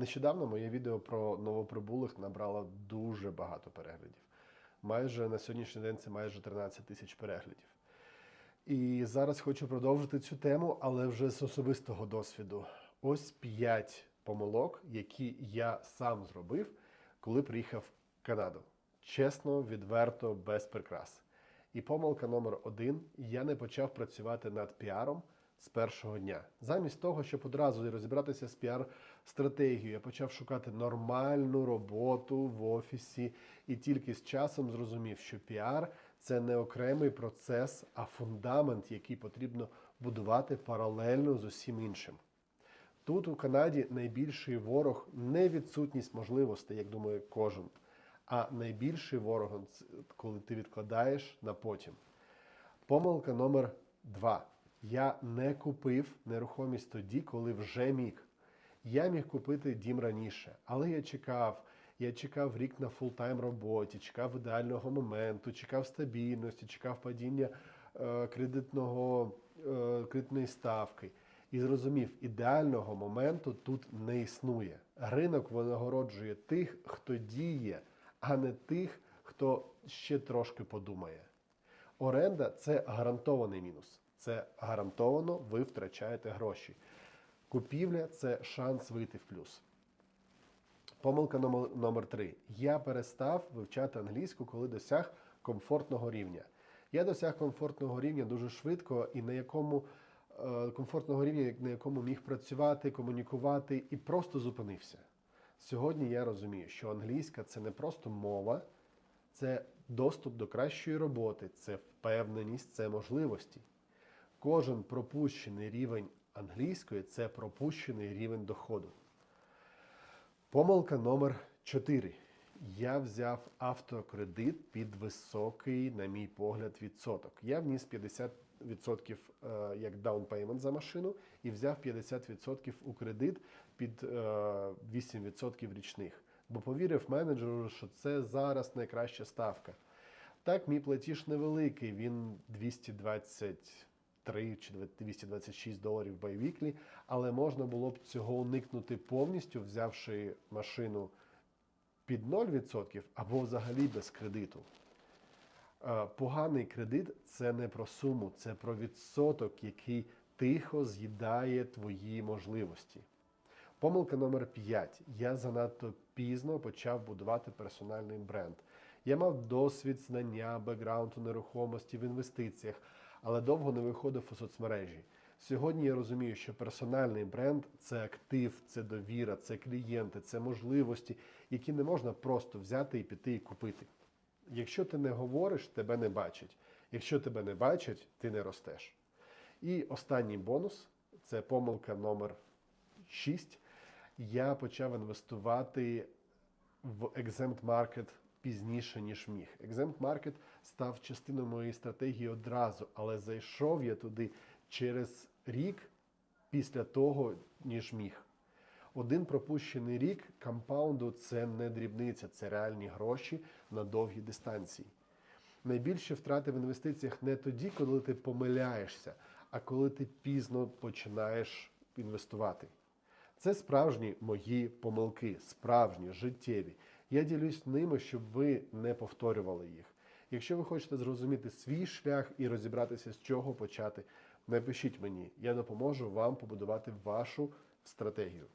Нещодавно моє відео про новоприбулих набрало дуже багато переглядів. Майже на сьогоднішній день це майже 13 тисяч переглядів. І зараз хочу продовжити цю тему, але вже з особистого досвіду. Ось 5 помилок, які я сам зробив, коли приїхав в Канаду. Чесно, відверто, без прикрас. І помилка номер один: я не почав працювати над піаром з першого дня. Замість того, щоб одразу розібратися з піар-стратегією, я почав шукати нормальну роботу в офісі і тільки з часом зрозумів, що піар це не окремий процес, а фундамент, який потрібно будувати паралельно з усім іншим. Тут у Канаді найбільший ворог не відсутність можливостей, як думає кожен, а найбільший ворог, коли ти відкладаєш на потім. Помилка номер два. Я не купив нерухомість тоді, коли вже міг. Я міг купити дім раніше, але я чекав. Я чекав рік на фултайм роботі, чекав ідеального моменту, чекав стабільності, чекав падіння е, кредитного, е, кредитної ставки. І зрозумів, ідеального моменту тут не існує. Ринок винагороджує тих, хто діє, а не тих, хто ще трошки подумає. Оренда це гарантований мінус. Це гарантовано ви втрачаєте гроші. Купівля це шанс вийти в плюс. Помилка номер, номер три. Я перестав вивчати англійську, коли досяг комфортного рівня. Я досяг комфортного рівня дуже швидко і на якому е, комфортного рівня, на якому міг працювати, комунікувати і просто зупинився. Сьогодні я розумію, що англійська це не просто мова, це доступ до кращої роботи, це впевненість, це можливості. Кожен пропущений рівень англійської це пропущений рівень доходу. Помилка номер 4. Я взяв автокредит під високий, на мій погляд, відсоток. Я вніс 50% е, як payment за машину і взяв 50% у кредит під е, 8% річних. Бо повірив менеджеру, що це зараз найкраща ставка. Так, мій платіж невеликий, він 223 чи 226 доларів байвіклі, але можна було б цього уникнути повністю, взявши машину під 0% або взагалі без кредиту. Е, Поганий кредит це не про суму, це про відсоток, який тихо з'їдає твої можливості. Помилка номер 5. Я занадто пізно почав будувати персональний бренд. Я мав досвід, знання, бекграунд у нерухомості в інвестиціях, але довго не виходив у соцмережі. Сьогодні я розумію, що персональний бренд це актив, це довіра, це клієнти, це можливості, які не можна просто взяти і піти і купити. Якщо ти не говориш, тебе не бачать. Якщо тебе не бачать, ти не ростеш. І останній бонус це помилка номер 6. Я почав інвестувати в Exempt Market пізніше, ніж міг. Exempt Market став частиною моєї стратегії одразу, але зайшов я туди через рік після того, ніж міг. Один пропущений рік компаунду це не дрібниця, це реальні гроші на довгі дистанції. Найбільші втрати в інвестиціях не тоді, коли ти помиляєшся, а коли ти пізно починаєш інвестувати. Це справжні мої помилки, справжні, життєві. Я ділюсь ними, щоб ви не повторювали їх. Якщо ви хочете зрозуміти свій шлях і розібратися, з чого почати, напишіть мені. Я допоможу вам побудувати вашу стратегію.